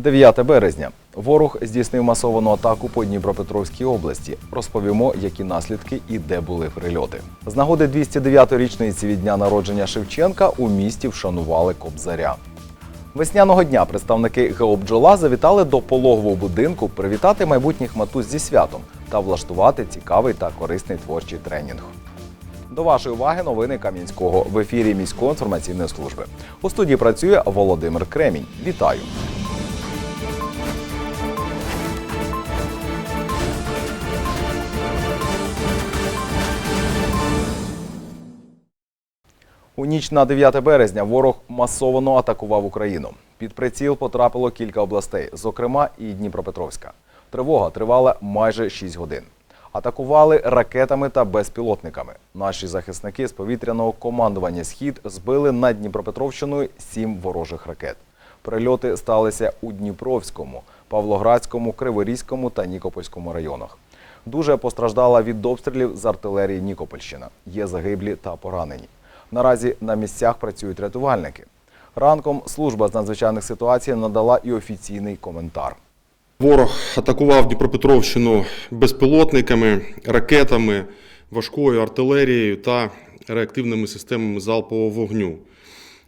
9 березня. Ворог здійснив масовану атаку по Дніпропетровській області. Розповімо, які наслідки і де були прильоти. З нагоди 209-ї річниці від дня народження Шевченка у місті вшанували Кобзаря. Весняного дня представники ГО «Бджола» завітали до пологового будинку привітати майбутніх матусь зі святом та влаштувати цікавий та корисний творчий тренінг. До вашої уваги новини Кам'янського в ефірі міської інформаційної служби. У студії працює Володимир Кремінь. Вітаю! У ніч на 9 березня ворог масовано атакував Україну. Під приціл потрапило кілька областей, зокрема і Дніпропетровська. Тривога тривала майже 6 годин. Атакували ракетами та безпілотниками. Наші захисники з повітряного командування Схід збили над Дніпропетровщиною сім ворожих ракет. Прильоти сталися у Дніпровському, Павлоградському, Криворізькому та Нікопольському районах. Дуже постраждала від обстрілів з артилерії Нікопольщина. Є загиблі та поранені. Наразі на місцях працюють рятувальники. Ранком служба з надзвичайних ситуацій надала і офіційний коментар. Ворог атакував Дніпропетровщину безпілотниками, ракетами, важкою артилерією та реактивними системами залпового вогню.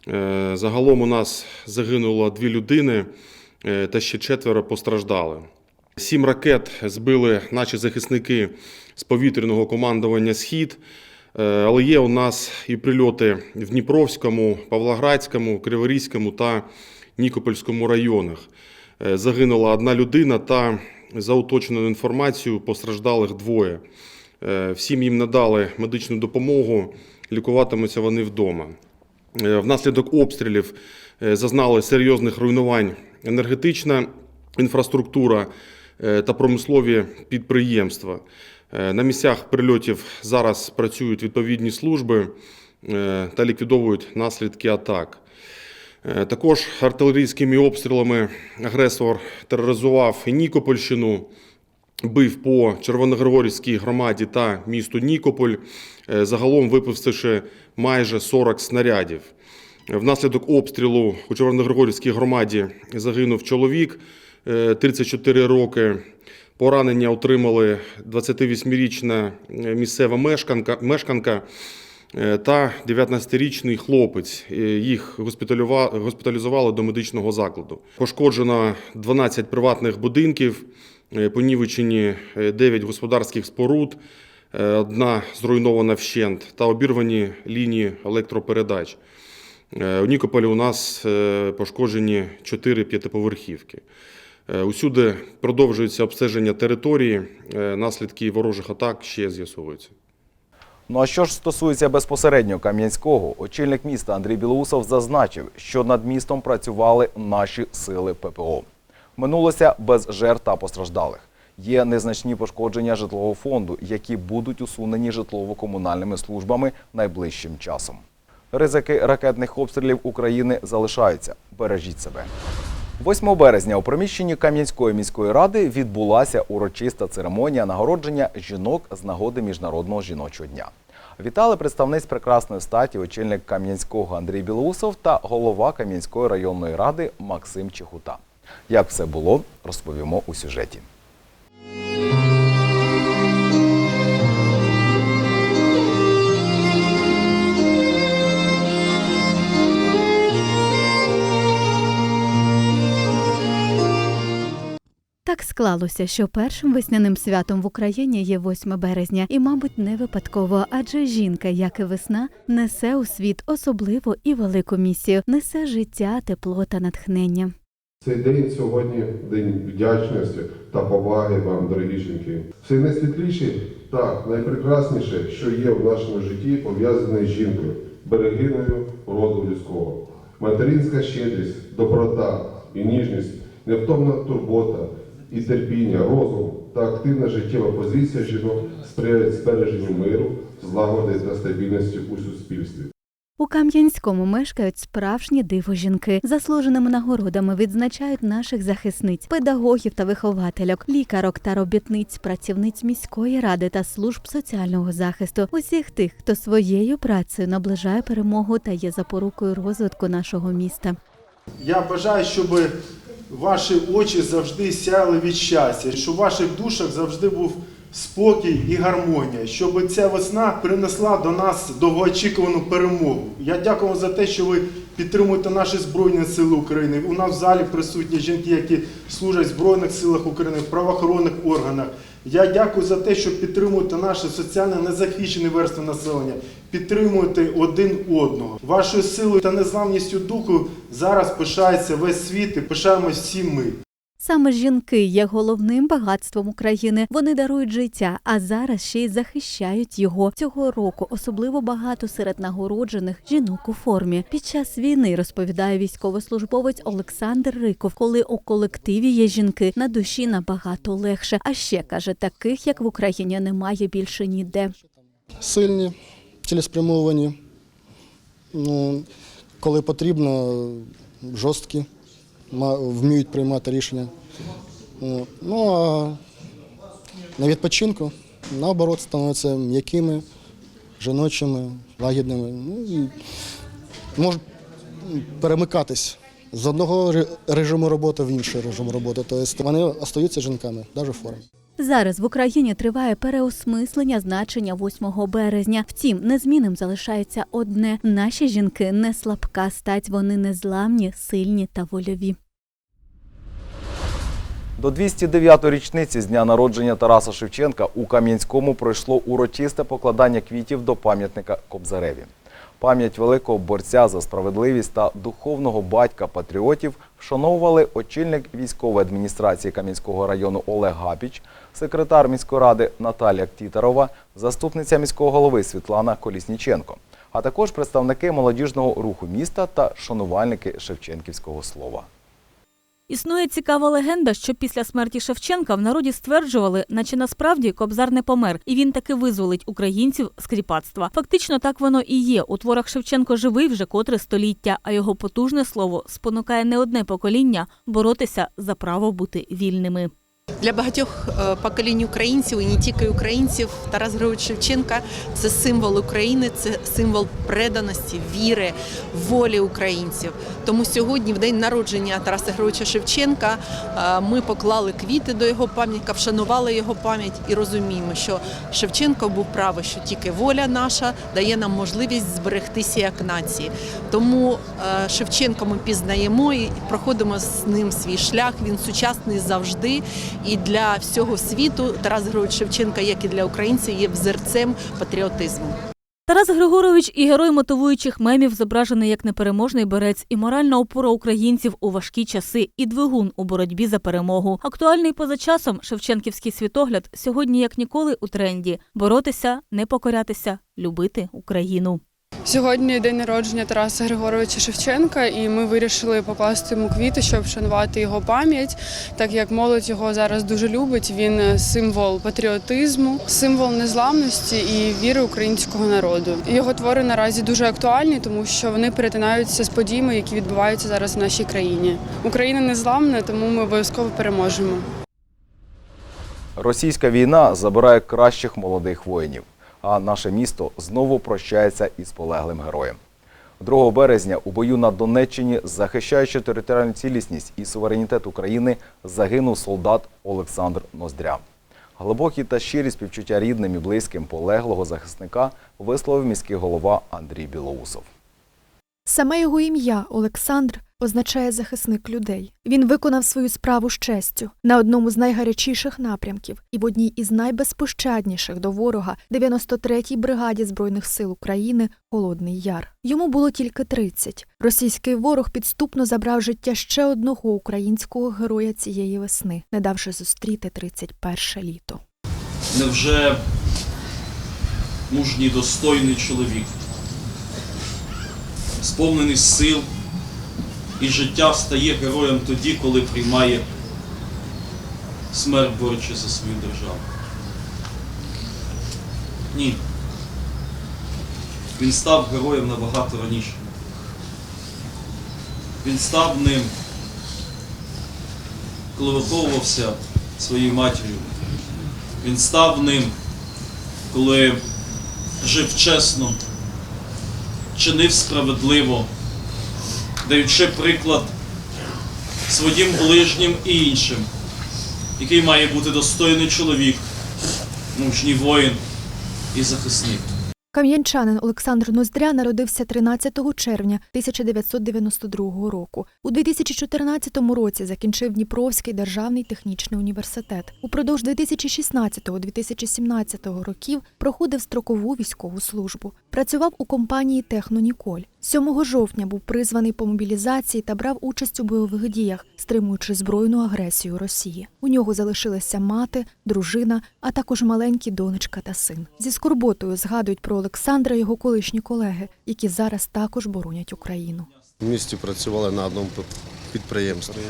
Е, Загалом у нас загинуло дві людини е, та ще четверо постраждали. Сім ракет збили наші захисники з повітряного командування Схід. Е, Але є у нас і прильоти в Дніпровському, Павлоградському, Криворізькому та Нікопольському районах. Е, Загинула одна людина та за уточненою інформацією постраждалих двоє. Е, Всім їм надали медичну допомогу, лікуватимуться вони вдома. Внаслідок обстрілів зазнали серйозних руйнувань енергетична інфраструктура та промислові підприємства. Е, На місцях прильотів зараз працюють відповідні служби е, та ліквідовують наслідки атак. Е, Також артилерійськими обстрілами агресор тероризував Нікопольщину, бив по Червоногригорівській громаді та місту Нікополь, загалом випустивши майже 40 снарядів. Внаслідок обстрілу у Червоногригорівській громаді загинув чоловік е, 34 роки. Поранення отримали 28-річна е, місцева мешканка, мешканка е, та 19-річний хлопець. Е, Їх госпіталізували до медичного закладу. Пошкоджено 12 приватних будинків, понівечені е, 9 господарських споруд, одна зруйнована вщент та обірвані лінії електропередач. У Нікополі у нас пошкоджені 4 п'ятиповерхівки. Е, Усюди продовжується обстеження території, е, наслідки ворожих атак ще з'ясовуються. Ну а що ж стосується безпосередньо Кам'янського, очільник міста Андрій Білоусов зазначив, що над містом працювали наші сили ППО. Минулося без жертв та постраждалих. Є незначні пошкодження житлового фонду, які будуть усунені житлово-комунальними службами найближчим часом. Ризики ракетних обстрілів України залишаються. Бережіть себе. 8 березня у приміщенні Кам'янської міської ради відбулася урочиста церемонія нагородження жінок з нагоди Міжнародного жіночого дня. Вітали представниць прекрасної статі очільник Кам'янського Андрій Білоусов та голова Кам'янської районної ради Максим Чехута. Як все було, розповімо у сюжеті. Так склалося, що першим весняним святом в Україні є 8 березня, і, мабуть, не випадково, адже жінка, як і весна, несе у світ особливу і велику місію, несе життя, тепло та натхнення. Цей день сьогодні день вдячності та поваги вам, дорогі жінки. Все найсвітліше та найпрекрасніше, що є в нашому житті, пов'язане з жінкою, берегиною роду людського. Материнська щедрість, доброта і ніжність, невтомна турбота і терпіння, розум та активна життєва позиція жінок сприяють збереженню миру, злагоди та стабільності у суспільстві. У Кам'янському мешкають справжні диво жінки. Заслуженими нагородами відзначають наших захисниць, педагогів та виховательок, лікарок та робітниць, працівниць міської ради та служб соціального захисту, усіх тих, хто своєю працею наближає перемогу та є запорукою розвитку нашого міста. Я бажаю, щоб ваші очі завжди сяяли від щастя, щоб в ваших душах завжди був спокій і гармонія, щоб ця весна принесла до нас довгоочікувану перемогу. Я дякую вам за те, що ви підтримуєте наші Збройні Сили України. У нас в залі присутні жінки, які служать в Збройних силах України, в правоохоронних органах. Я дякую за те, що підтримуєте наші соціально незахищені верстви населення, підтримуєте один одного. Вашою силою та незламністю духу зараз пишається весь світ і пишаємось всі ми. Саме жінки є головним багатством України. Вони дарують життя, а зараз ще й захищають його. Цього року особливо багато серед нагороджених жінок у формі. Під час війни розповідає військовослужбовець Олександр Риков. Коли у колективі є жінки, на душі набагато легше. А ще каже, таких як в Україні немає більше ніде. сильні, цілеспрямовані. Ну, коли потрібно, жорсткі, вміють приймати рішення. Ну а на відпочинку, наоборот, становляться м'якими, жіночими, лагідними. Ну, і можуть перемикатись з одного режиму роботи в інший режим роботи. Тобто вони остаються жінками, навіть в формі. Зараз в Україні триває переосмислення значення 8 березня. Втім, незмінним залишається одне: наші жінки не слабка стать, вони незламні, сильні та вольові. До 209-ї річниці з дня народження Тараса Шевченка у Кам'янському пройшло урочисте покладання квітів до пам'ятника Кобзареві. Пам'ять великого борця за справедливість та духовного батька патріотів вшановували очільник військової адміністрації Кам'янського району Олег Гапіч, секретар міської ради Наталія Ктітарова, заступниця міського голови Світлана Колісніченко, а також представники молодіжного руху міста та шанувальники Шевченківського слова. Існує цікава легенда, що після смерті Шевченка в народі стверджували, наче насправді Кобзар не помер, і він таки визволить українців з кріпацтва. Фактично так воно і є. У творах Шевченко живий вже котре століття, а його потужне слово спонукає не одне покоління боротися за право бути вільними. Для багатьох е, поколінь українців і не тільки українців Тарас Григорович Шевченка це символ України, це символ преданості, віри, волі українців. Тому сьогодні, в день народження Тараса Григоровича Шевченка, е, ми поклали квіти до його пам'ятника, вшанували його пам'ять і розуміємо, що Шевченко був правий, що тільки воля наша дає нам можливість зберегтися як нації. Тому е, Шевченка ми пізнаємо і проходимо з ним свій шлях. Він сучасний завжди. І для всього світу Тарас Григорович Шевченка, як і для українців, є взерцем патріотизму. Тарас Григорович і герой мотивуючих мемів зображений як непереможний борець і моральна опора українців у важкі часи, і двигун у боротьбі за перемогу. Актуальний поза часом Шевченківський світогляд сьогодні як ніколи у тренді боротися, не покорятися, любити Україну. Сьогодні день народження Тараса Григоровича Шевченка, і ми вирішили покласти йому квіти, щоб вшанувати його пам'ять, так як молодь його зараз дуже любить. Він символ патріотизму, символ незламності і віри українського народу. Його твори наразі дуже актуальні, тому що вони перетинаються з подіями, які відбуваються зараз в нашій країні. Україна незламна, тому ми обов'язково переможемо. Російська війна забирає кращих молодих воїнів, а наше місто знову прощається із полеглим героєм. 2 березня у бою на Донеччині, захищаючи територіальну цілісність і суверенітет України, загинув солдат Олександр Ноздря. Глибокі та щирі співчуття рідним і близьким полеглого захисника висловив міський голова Андрій Білоусов. Саме його ім'я Олександр означає захисник людей. Він виконав свою справу з честю на одному з найгарячіших напрямків і в одній із найбезпощадніших до ворога 93-й бригаді збройних сил України Холодний Яр. Йому було тільки 30. Російський ворог підступно забрав життя ще одного українського героя цієї весни, не давши зустріти 31 літо. Невже мужній достойний чоловік, сповнений сил і життя стає героєм тоді, коли приймає смерть борючи за свою державу? Ні. Він став героєм набагато раніше. Він став ним, коли виховувався своєю матір'ю. Він став ним, коли жив чесно, чинив справедливо, даючи приклад своїм ближнім і іншим, який має бути достойний чоловік, мужній воїн і захисник. Кам'янчанин Олександр Ноздря народився 13 червня 1992 року. У 2014 році закінчив Дніпровський державний технічний університет. Упродовж 2016-2017 років проходив строкову військову службу. Працював у компанії Техноніколь. 7 жовтня був призваний по мобілізації та брав участь у бойових діях, стримуючи збройну агресію Росії. У нього залишилися мати, дружина, а також маленькі донечка та син. Зі скорботою згадують про Олександра його колишні колеги, які зараз також боронять Україну. В місті працювали на одному підприємстві.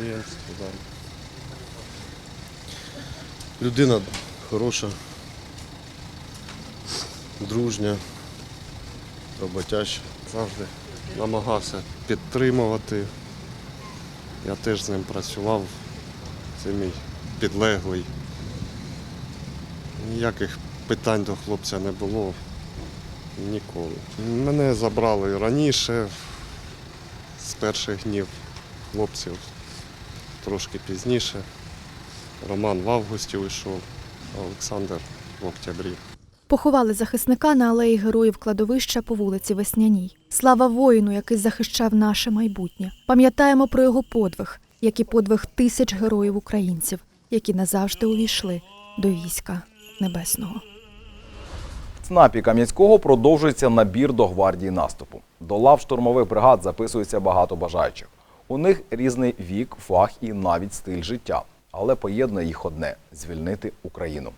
Людина хороша, дружня, роботяща. Завжди намагався підтримувати. Я теж з ним працював. Це мій підлеглий. Ніяких питань до хлопця не було ніколи. Мене забрали раніше, з перших днів хлопців трошки пізніше. Роман в августі вийшов, а Олександр в октябрі. Поховали захисника на алеї героїв кладовища по вулиці Весняній. Слава воїну, який захищав наше майбутнє. Пам'ятаємо про його подвиг, як і подвиг тисяч героїв українців, які назавжди увійшли до війська небесного. ЦНАПі Кам'янського продовжується набір до гвардії наступу. До лав штурмових бригад записується багато бажаючих. У них різний вік, фах і навіть стиль життя, але поєднує їх одне звільнити Україну.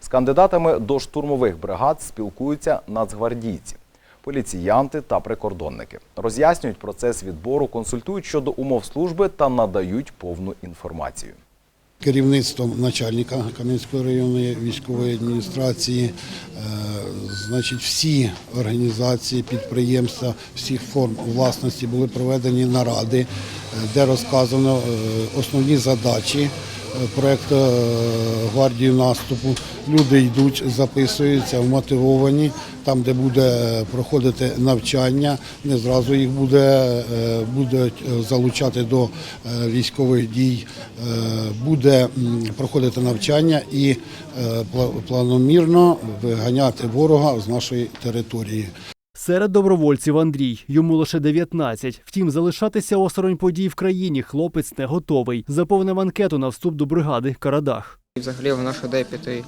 З кандидатами до штурмових бригад спілкуються нацгвардійці, поліціянти та прикордонники. Роз'яснюють процес відбору, консультують щодо умов служби та надають повну інформацію. Керівництвом начальника Кам'янської районної військової адміністрації, е, значить, всі організації, підприємства всіх форм власності були проведені наради, е, де розказано е, основні задачі проекту е, гвардії наступу. Люди йдуть, записуються, вмотивовані. Там, де буде проходити навчання, не зразу їх буде, е, будуть е, залучати до е, військових дій, буде проходити навчання і планомірно виганяти ворога з нашої території. Серед добровольців Андрій, йому лише 19. Втім, залишатися осторонь подій в країні хлопець не готовий. Заповнив анкету на вступ до бригади Карадах. Взагалі в ідея піти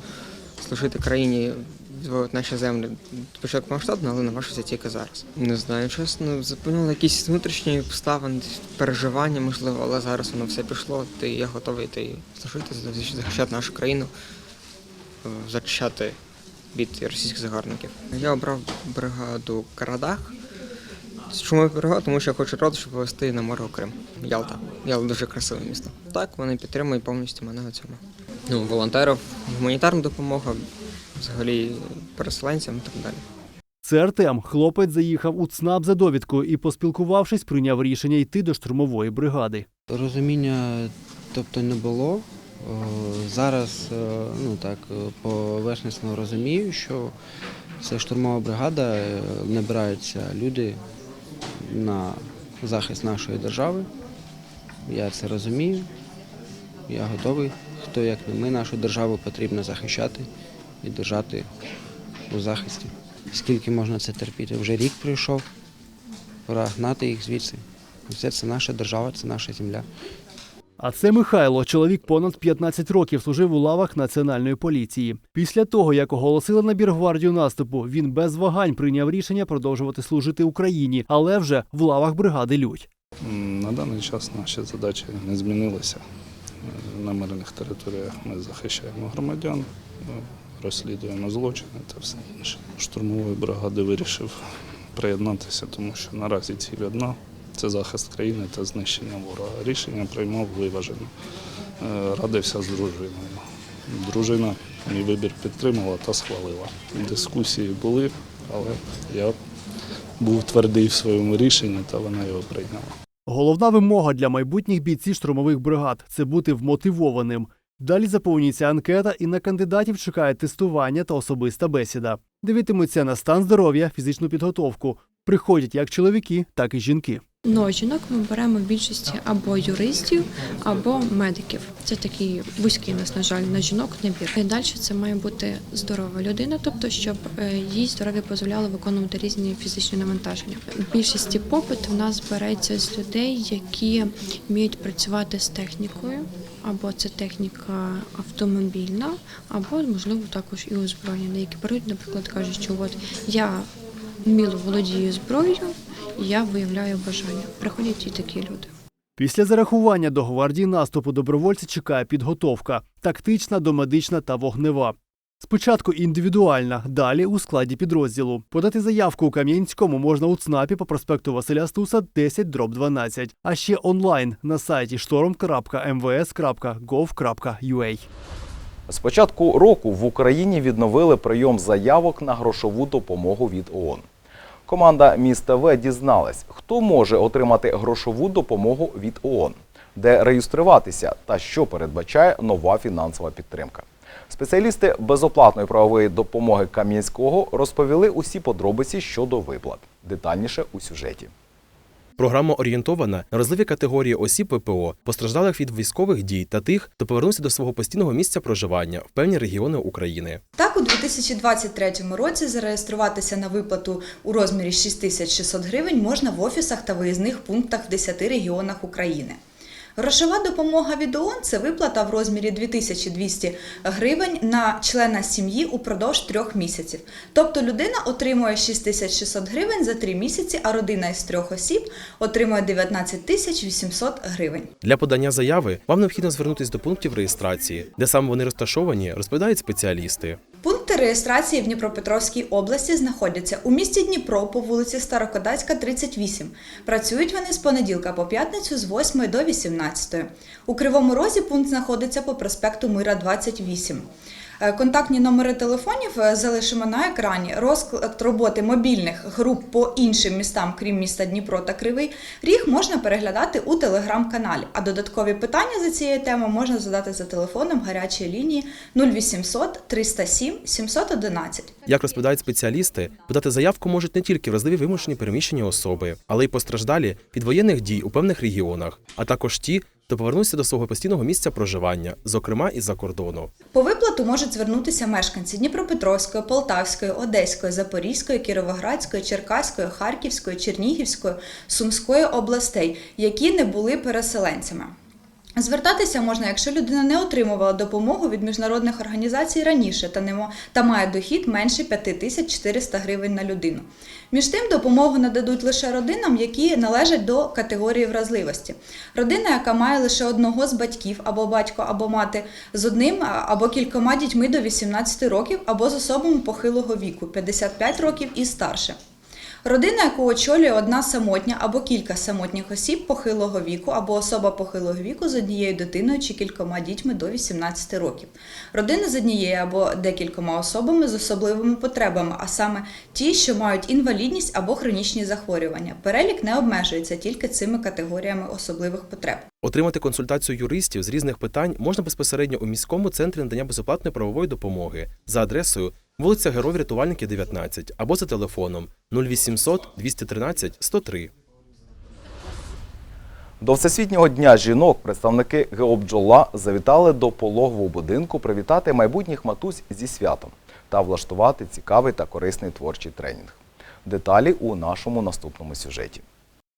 служити країні, відвоювати наші землі спочатку масштабно, але наважився тільки зараз. Не знаю, чесно, заповнили якісь внутрішні обставини, переживання, можливо, але зараз воно все пішло, і я готовий йти служити, захищати нашу країну, е, зачищати від російських загарбників. Я обрав бригаду Карадах. Чому я бригаду? Тому що я хочу родичів повезти на море у Крим. Ялта. Ялта дуже красиве місто. Так, вони підтримують повністю мене на цьому. Ну, волонтерів, гуманітарна допомога, взагалі переселенцям і так далі. Це Артем. Хлопець заїхав у ЦНАП за довідкою і, поспілкувавшись, прийняв рішення йти до штурмової бригади. Розуміння тобто не було. Е, Зараз е, ну так е, поверхнісно розумію, що це штурмова бригада, набираються люди на захист нашої держави. Я це розумію. Я готовий. Хто як не ми, нашу державу потрібно захищати і держати у захисті. Скільки можна це терпіти? Вже рік пройшов, пора гнати їх звідси. Все це наша держава, це наша земля. А це Михайло. Чоловік понад 15 років служив у лавах національної поліції. Після того, як оголосили набір гвардію наступу, він без вагань прийняв рішення продовжувати служити Україні, але вже в лавах бригади Людь. На даний час наші задачі не змінилися. На мирних територіях ми захищаємо громадян, розслідуємо злочини та все інше. Штурмової бригади вирішив приєднатися, тому що наразі ціль одна це захист країни та знищення ворога. Рішення приймав виважено. Е, Радився з дружиною. Дружина мій вибір підтримала та схвалила. Дискусії були, але я був твердий в своєму рішенні, та вона його прийняла. Головна вимога для майбутніх бійців штурмових бригад це бути вмотивованим. Далі заповнюється анкета, і на кандидатів чекає тестування та особиста бесіда. Дивитимуться на стан здоров'я, фізичну підготовку. Приходять як чоловіки, так і жінки. Ну, жінок ми беремо в більшості або юристів, або медиків. Це такий вузький у нас, на жаль, на жінок набір. І далі це має бути здорова людина, тобто, щоб е, їй здоров'я дозволяло виконувати різні фізичні навантаження. В більшості попит в нас береться з людей, які вміють працювати з технікою, або це техніка автомобільна, або можливо також і озброєння, які беруть, наприклад, кажуть, що от я вміло володію зброєю, і я виявляю бажання. Приходять і такі люди. Після зарахування до гвардії наступу добровольця чекає підготовка тактична, домедична та вогнева. Спочатку індивідуальна, далі у складі підрозділу. Подати заявку у Кам'янському можна у ЦНАПі по проспекту Василя Стуса 10 дроб 12, а ще онлайн на сайті shtorm.mvs.gov.ua. З початку року в Україні відновили прийом заявок на грошову допомогу від ООН. Команда міста В дізналась, хто може отримати грошову допомогу від ООН, де реєструватися та що передбачає нова фінансова підтримка. Спеціалісти безоплатної правової допомоги Кам'янського розповіли усі подробиці щодо виплат. Детальніше у сюжеті. Програма орієнтована на розливі категорії осіб ППО, постраждалих від військових дій та тих, хто повернувся до свого постійного місця проживання в певні регіони України. Так, у 2023 році зареєструватися на виплату у розмірі 6600 гривень можна в офісах та виїзних пунктах в 10 регіонах України. Грошова допомога від ООН – це виплата в розмірі 2200 гривень на члена сім'ї упродовж трьох місяців. Тобто людина отримує 6600 гривень за три місяці, а родина із трьох осіб отримує 19 800 гривень. Для подання заяви вам необхідно звернутися до пунктів реєстрації, де саме вони розташовані, розповідають спеціалісти. Пункти реєстрації в Дніпропетровській області знаходяться у місті Дніпро по вулиці Старокодацька, 38. Працюють вони з понеділка по п'ятницю з 8 до 18. У Кривому Розі пункт знаходиться по проспекту Мира, 28. Е, Контактні номери телефонів е, залишимо на екрані. Розклад роботи мобільних груп по іншим містам, крім міста Дніпро та Кривий Ріг, можна переглядати у телеграм-каналі. А додаткові питання за цією темою можна задати за телефоном гарячої лінії 0800 307 711. Як розповідають спеціалісти, подати заявку можуть не тільки вразливі вимушені переміщені особи, але й постраждалі від воєнних дій у певних регіонах, а також ті, хто повернувся до свого постійного місця проживання, зокрема із-за кордону. По виплату можуть звернутися мешканці Дніпропетровської, Полтавської, Одеської, Запорізької, Кіровоградської, Черкаської, Харківської, Чернігівської, Сумської областей, які не були переселенцями. Звертатися можна, якщо людина не отримувала допомогу від міжнародних організацій раніше та не та має дохід менше 5400 гривень на людину. Між тим, допомогу нададуть лише родинам, які належать до категорії вразливості. Родина, яка має лише одного з батьків, або батько, або мати з одним або кількома дітьми до 18 років, або з особами похилого віку 55 років і старше. Родина, яку очолює одна самотня або кілька самотніх осіб похилого віку, або особа похилого віку з однією дитиною чи кількома дітьми до 18 років. Родина з однією або декількома особами з особливими потребами, а саме ті, що мають інвалідність або хронічні захворювання. Перелік не обмежується тільки цими категоріями особливих потреб. Отримати консультацію юристів з різних питань можна безпосередньо у міському центрі надання безоплатної правової допомоги за адресою вулиця Героїв Рятувальників, 19 або за телефоном 0800 213 103. До Всесвітнього дня жінок представники ГО «Бджола» завітали до пологового будинку привітати майбутніх матусь зі святом та влаштувати цікавий та корисний творчий тренінг. Деталі у нашому наступному сюжеті.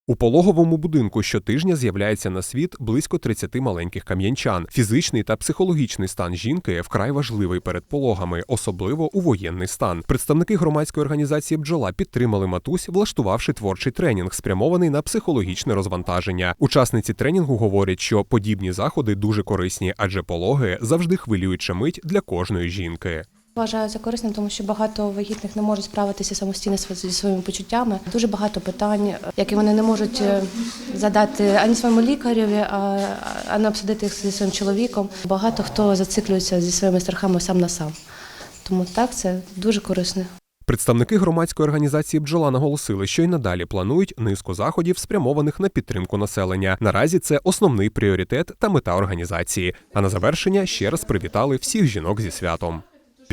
У пологовому будинку щотижня з'являється на світ близько 30 маленьких кам'янчан. Фізичний та психологічний стан жінки вкрай важливий перед пологами, особливо у воєнний стан. Представники громадської організації бджола підтримали матусь, влаштувавши творчий тренінг, спрямований на психологічне розвантаження. Учасниці тренінгу говорять, що подібні заходи дуже корисні, адже пологи завжди хвилююча мить для кожної жінки. Вважаю це корисним, тому що багато вагітних не можуть справитися самостійно зі своїми почуттями. Дуже багато питань, які вони не можуть е, задати ані своєму лікареві, а не обсудити їх зі своїм чоловіком. Багато хто зациклюється зі своїми страхами сам на сам. Тому так це дуже корисно. Представники громадської організації бджола наголосили, що й надалі планують низку заходів, спрямованих на підтримку населення. Наразі це основний пріоритет та мета організації. А на завершення ще раз привітали всіх жінок зі святом.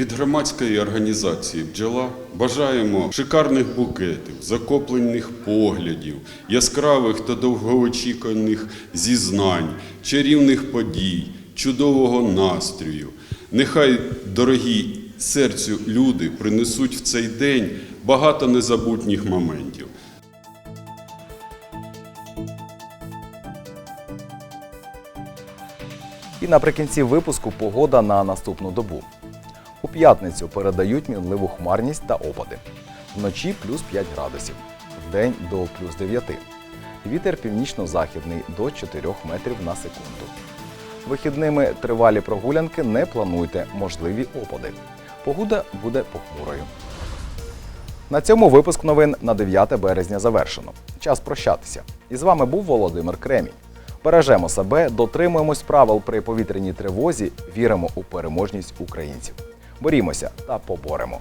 Від громадської організації Бджола бажаємо шикарних букетів, закоплених поглядів, яскравих та довгоочікуваних зізнань, чарівних подій, чудового настрою. Нехай дорогі серцю люди принесуть в цей день багато незабутніх моментів. І наприкінці випуску погода на наступну добу. У п'ятницю передають мінливу хмарність та опади. Вночі плюс 5 градусів, вдень до плюс 9. Вітер північно-західний до 4 метрів на секунду. Вихідними тривалі прогулянки не плануйте, можливі опади. Погода буде похмурою. На цьому випуск новин на 9 березня завершено. Час прощатися. І з вами був Володимир Кремінь. Бережемо себе, дотримуємось правил при повітряній тривозі, віримо у переможність українців. Борімося та поборемо.